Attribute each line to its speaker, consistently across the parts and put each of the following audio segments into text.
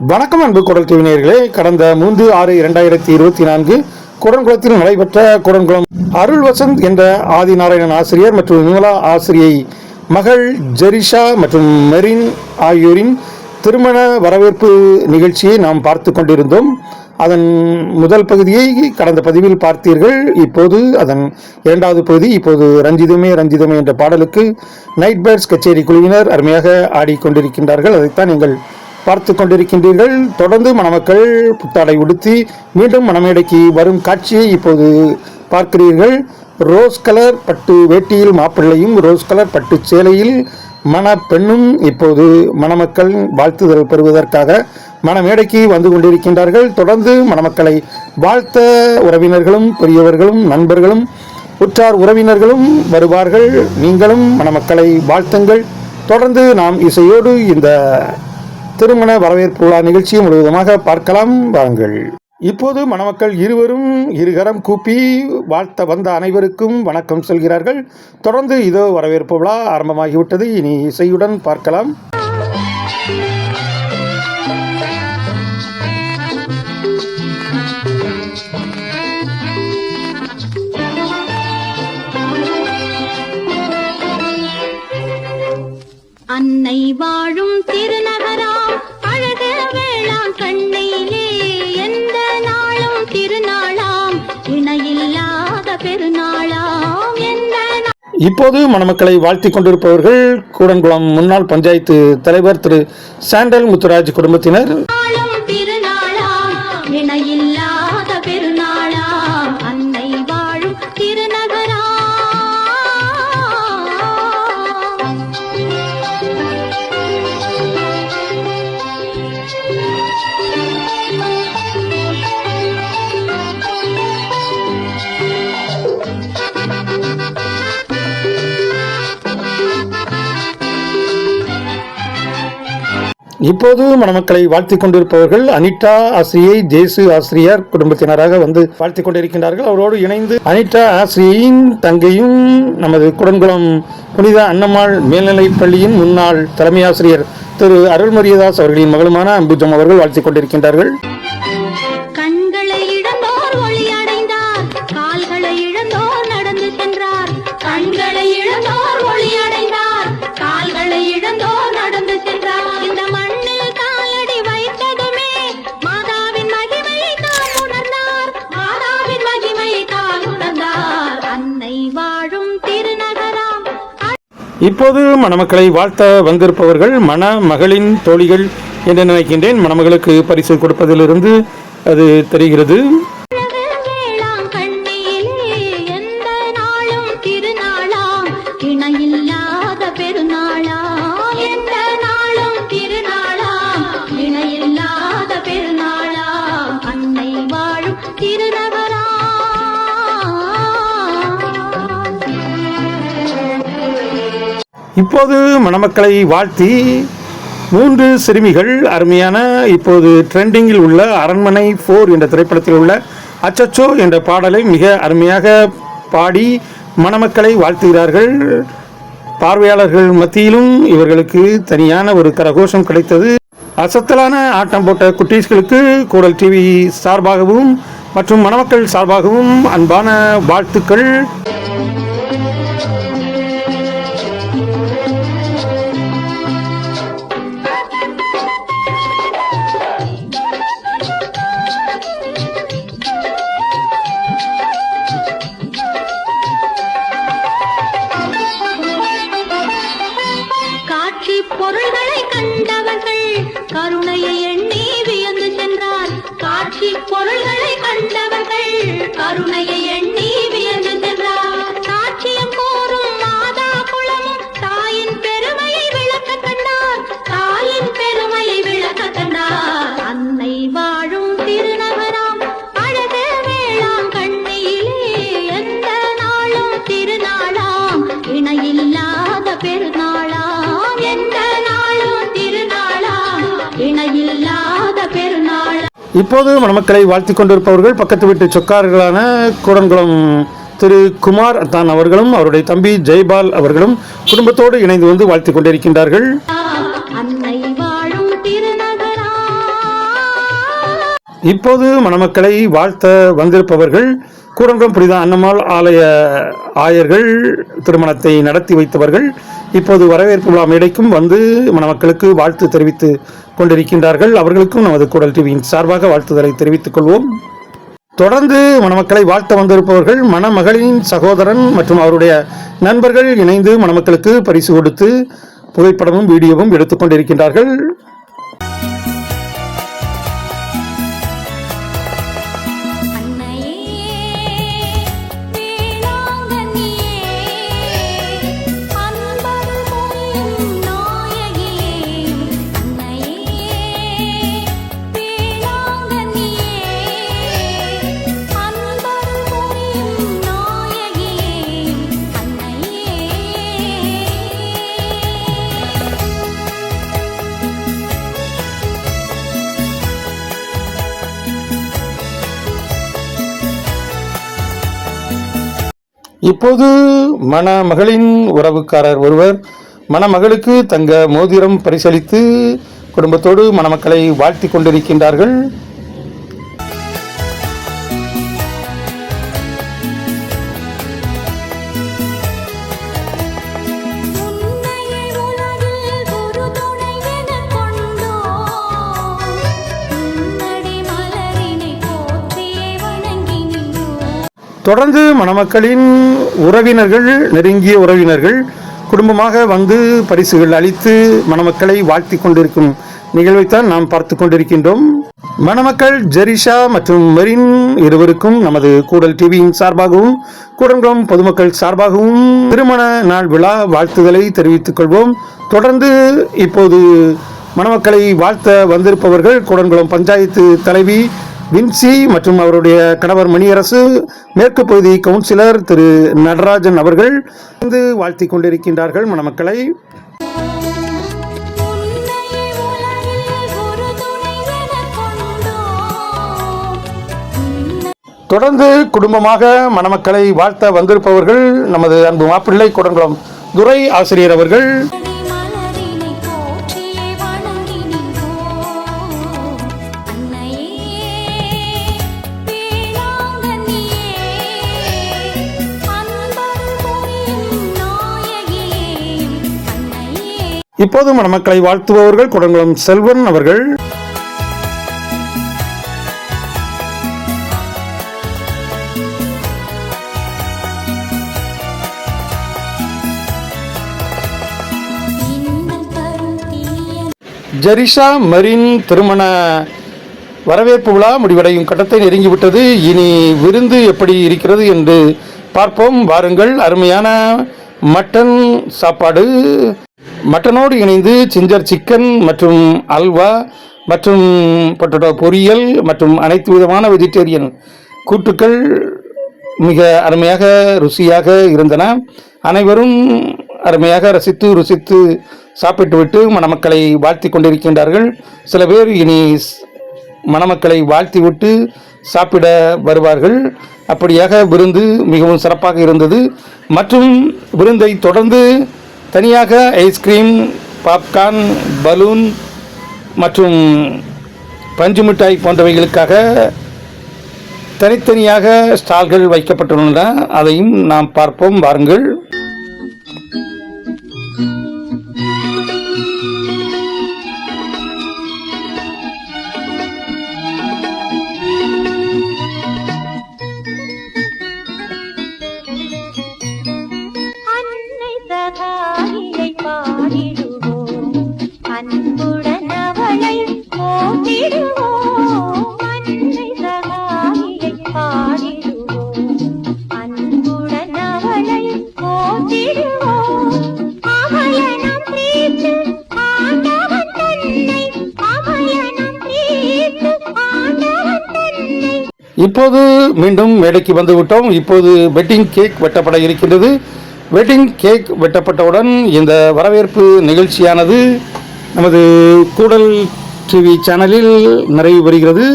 Speaker 1: வணக்கம் அன்பு குரல் டிவினியர்களே கடந்த மூன்று ஆறு இரண்டாயிரத்தி இருபத்தி நான்கு குடன்குளத்தில் நடைபெற்ற குடன்குளம் அருள் வசந்த் என்ற ஆதிநாராயணன் ஆசிரியர் மற்றும் விமலா ஆசிரியை மகள் ஜெரிஷா மற்றும் மெரின் ஆகியோரின் திருமண வரவேற்பு நிகழ்ச்சியை நாம் பார்த்து கொண்டிருந்தோம். அதன் முதல் பகுதியை கடந்த பதிவில் பார்த்தீர்கள். இப்போது அதன் இரண்டாவது பகுதி இப்போது ரஞ்சிதமே ரஞ்சிதமே என்ற பாடலுக்கு நைட் பேர்ட்ஸ் கச்சேரி குழுவினர் அருமையாக ஆடிக்கொண்டிருக்கின்றார்கள். அதைத்தான் நீங்கள் பார்த்து கொண்டிருக்கின்றீர்கள். தொடர்ந்து மணமக்கள் புத்தாடை உடுத்தி மீண்டும் மணமேடைக்கு வரும் காட்சியை இப்போது பார்க்கிறீர்கள். ரோஸ் கலர் பட்டு வேட்டியில் மாப்பிள்ளையும் ரோஸ் கலர் பட்டு சேலையில் மணப்பெண்ணும் இப்போது மணமக்கள் வாழ்த்துதல் பெறுவதற்காக மணமேடைக்கு வந்து கொண்டிருக்கின்றார்கள். தொடர்ந்து மணமக்களை வாழ்த்த உறவினர்களும் பெரியவர்களும் நண்பர்களும் உற்றார் உறவினர்களும் வருவார்கள். நீங்களும் மணமக்களை வாழ்த்துங்கள். தொடர்ந்து நாம் இசையோடு இந்த திருமண வரவேற்பு விழா நிகழ்ச்சியை முழுவதுமாக பார்க்கலாம் வாருங்கள். இப்போது மணமக்கள் இருவரும் இருகரம் கூப்பி வாழ்த்த வந்த அனைவருக்கும் வணக்கம் சொல்கிறார்கள். தொடர்ந்து இதோ வரவேற்பு விழா ஆரம்பமாகிவிட்டது. இனி இசையுடன் பார்க்கலாம். இப்போது மணமக்களை வாழ்த்திக் கொண்டிருப்பவர்கள் கூடங்குளம் முன்னாள் பஞ்சாயத்து தலைவர் திரு சாண்டல் முத்துராஜ் குடும்பத்தினர். இப்போது மணமக்களை வாழ்த்திக் கொண்டிருப்பவர்கள் அனிதா ஆசிரியை ஜேசு ஆசிரியர் குடும்பத்தினராக வந்து வாழ்த்திக் கொண்டிருக்கின்றார்கள். அவரோடு இணைந்து அனிதா ஆசிரியையின் தங்கையும் நமது குடன்குளம் புனித அன்னம்மாள் மேல்நிலைப் பள்ளியின் முன்னாள் தலைமை ஆசிரியர் திரு அருள்மரியதாஸ் அவர்களின் மகளுமான அம்புஜம் அவர்கள் வாழ்த்திக் கொண்டிருக்கின்றார்கள்.
Speaker 2: கண்களை இழந்தோர் கால்களை நடந்து சென்றார். கண்களை இழந்தோர் ஒளி அடைந்தார். கால்களை இழந்தோர்
Speaker 1: இப்போது மணமக்களை வாழ்த்த வந்திருப்பவர்கள் மணமகளின் தோழிகள் என்று நினைக்கின்றேன். மணமகளுக்கு பரிசு கொடுப்பதிலிருந்து அது தெரிகிறது. இப்போது மணமக்களை வாழ்த்தி மூன்று சிறுமிகள் அருமையான இப்போது ட்ரெண்டிங்கில் உள்ள அரண்மனை ஃபோர் என்ற திரைப்படத்தில் உள்ள அச்சச்சோ என்ற பாடலை மிக அருமையாக பாடி மணமக்களை வாழ்த்துகிறார்கள். பார்வையாளர்கள் மத்தியிலும் இவர்களுக்கு தனியான ஒரு கரகோஷம் கிடைத்தது. அசத்தலான ஆட்டம் போட்ட குட்டீஸ்களுக்கு கூடல் டிவி சார்பாகவும் மற்றும் மணமக்கள் சார்பாகவும் அன்பான வாழ்த்துக்கள். இப்போது மணமக்களை வாழ்த்திக் கொண்டிருப்பவர்கள் பக்கத்து வீட்டு சொக்கார்களான கூடன்குளம் திரு குமார் தான் அவர்களும் அவருடைய தம்பி ஜெய்பால் அவர்களும் குடும்பத்தோடு இணைந்து வந்து வாழ்த்திக் கொண்டிருக்கின்றார்கள். இப்போது மணமக்களை வாழ்த்த வந்திருப்பவர்கள் கூடங்குளம் புனித அன்னம்மாள் ஆலய ஆயர்கள் திருமணத்தை நடத்தி வைத்தவர்கள் இப்போது வரவேற்பு விழா மேடைக்கும் வந்து மணமக்களுக்கு வாழ்த்து தெரிவித்து கொண்டிருக்கின்றார்கள். அவர்களுக்கும் நமது கூடல் டிவியின் சார்பாக வாழ்த்துதலை தெரிவித்துக் கொள்வோம். தொடர்ந்து மணமக்களை வாழ்த்த வந்திருப்பவர்கள் மணமகளின் சகோதரன் மற்றும் அவருடைய நண்பர்கள் இணைந்து மணமக்களுக்கு பரிசு கொடுத்து புகைப்படமும் வீடியோவும் எடுத்துக்கொண்டிருக்கின்றார்கள் இப்போது மணமகளின் உறவுக்காரர் ஒருவர் மணமகளுக்கு தங்க மோதிரம் பரிசளித்து குடும்பத்தோடு மணமக்களை வாழ்த்தி கொண்டிருக்கின்றார்கள். தொடர்ந்து மணமக்களின் உறவினர்கள் நெருங்கிய உறவினர்கள் குடும்பமாக வந்து பரிசுகள் அளித்து மணமக்களை வாழ்த்தி கொண்டிருக்கும் நிகழ்வைத்தான் நாம் பார்த்து கொண்டிருக்கின்றோம். மணமக்கள் ஜெரிஷா மற்றும் மெரின் இருவருக்கும் நமது கூடல் டிவியின் சார்பாகவும் கூடங்குளம் பொதுமக்கள் சார்பாகவும் திருமண நாள் விழா வாழ்த்துதலை தெரிவித்துக் கொள்வோம். தொடர்ந்து இப்போது மணமக்களை வாழ்த்த வந்திருப்பவர்கள் கூடங்குளம் பஞ்சாயத்து தலைவி வின்சி மற்றும் அவருடைய கணவர் மணியரசு மேற்கு பகுதி கவுன்சிலர் திரு நடராஜன் அவர்கள் வந்து வாழ்த்தி கொண்டிருக்கின்றார்கள் மணமக்களை. தொடர்ந்து குடும்பமாக மணமக்களை வாழ்த்த வந்திருப்பவர்கள் நமது அன்பு மாப்பிள்ளை குடங்குளம் துரை ஆசிரியர் அவர்கள். இப்போது மணமக்களை வாழ்த்துபவர்கள் குடங்குளம் செல்வன் அவர்கள். ஜெரிஷா மரின் திருமண வரவேற்பு விழா முடிவடையும் கட்டத்தை நெருங்கிவிட்டது. இனி விருந்து எப்படி இருக்கிறது என்று பார்ப்போம். வாருங்கள். அருமையான மட்டன் சாப்பாடு. மட்டனோடு இணைந்து சிஞ்சர் சிக்கன் மற்றும் அல்வா மற்றும் பொட்டட்டோ பொரியல் மற்றும் அனைத்து விதமான வெஜிடேரியன் கூட்டுக்கள் மிக அருமையாக ருசியாக இருந்தன. அனைவரும் அருமையாக ரசித்து ருசித்து சாப்பிட்டுவிட்டு மணமக்களை வாழ்த்தி கொண்டிருக்கின்றார்கள். சில பேர் இனி மணமக்களை வாழ்த்தி விட்டு சாப்பிட வருவார்கள். அப்படியாக விருந்து மிகவும் சிறப்பாக இருந்தது. மற்றும் விருந்தை தொடர்ந்து தனியாக ஐஸ்கிரீம் பாப்கார்ன் பலூன் மற்றும் பஞ்சு மிட்டாய் போன்றவைகளுக்காக தனித்தனியாக ஸ்டால்கள் வைக்கப்பட்டுள்ளன. அதையும் நாம் பார்ப்போம். வாருங்கள். இப்போது மீண்டும் மேடைக்கு வந்துவிட்டோம். இப்போது வெட்டிங் கேக் வெட்டப்பட இருக்கின்றது. வெட்டிங் கேக் வெட்டப்பட்டவுடன் இந்த வரவேற்பு நிகழ்ச்சியானது நமது கூடல் டிவி சேனலில் நிறைவு பெறுகிறது.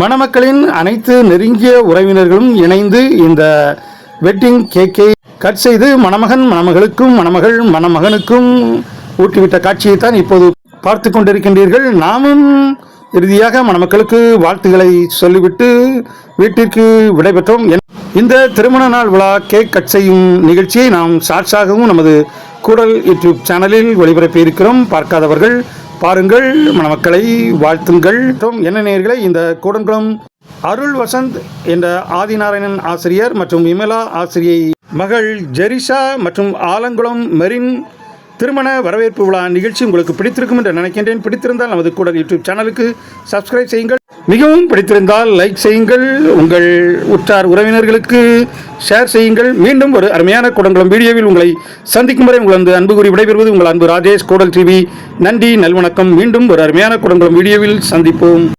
Speaker 1: மணமக்களின் அனைத்து நெருங்கிய உறவினர்களும் இணைந்து இந்த வெட்டிங் கேக்கை கட் செய்து மணமகன் மணமகளுக்கும் மணமகள் மணமகனுக்கும் ஊட்டிவிட்ட காட்சியைத்தான் இப்போது பார்த்து கொண்டிருக்கின்றீர்கள். நாமும் இறுதியாக மணமக்களுக்கு வாழ்த்துக்களை சொல்லிவிட்டு வீட்டிற்கு விடைபெற்றோம். என்- இந்த திருமண நாள் விழா கேக் கட் செய்யும் நிகழ்ச்சியை நாம் ஷார்ட்ஸாகவும் நமது கூடல் யூடியூப் சேனலில் ஒளிபரப்பி இருக்கிறோம். பார்க்காதவர்கள் பாருங்கள் மணமக்களை வாழ்த்துங்கள். மற்றும் என்ன நேர்களை இந்த கூடங்குளம் அருள் வசந்த் என்ற ஆதிநாராயணன் ஆசிரியர் மற்றும் விமலா ஆசிரியை மகள் ஜெரிஷா மற்றும் ஆலங்குளம் மெரின் திருமண வரவேற்பு விழா நிகழ்ச்சி உங்களுக்கு பிடித்திருக்கும் என்று நினைக்கின்றேன். பிடித்திருந்தால் நமது கூட யூடியூப் சேனலுக்கு சப்ஸ்கிரைப் செய்யுங்கள். மிகவும் பிடித்திருந்தால் லைக் செய்யுங்கள். உங்கள் உற்றார் உறவினர்களுக்கு ஷேர் செய்யுங்கள். மீண்டும் ஒரு அருமையான குடங்குளம் வீடியோவில் உங்களை சந்திக்கும் வரை உங்கள் அந்த அன்பு கூறி விடைபெறுவது உங்கள் அன்பு ராஜேஷ் கோடல் டிவி. நன்றி நல்வணக்கம். மீண்டும் ஒரு அருமையான குடங்குளம் வீடியோவில் சந்திப்போம்.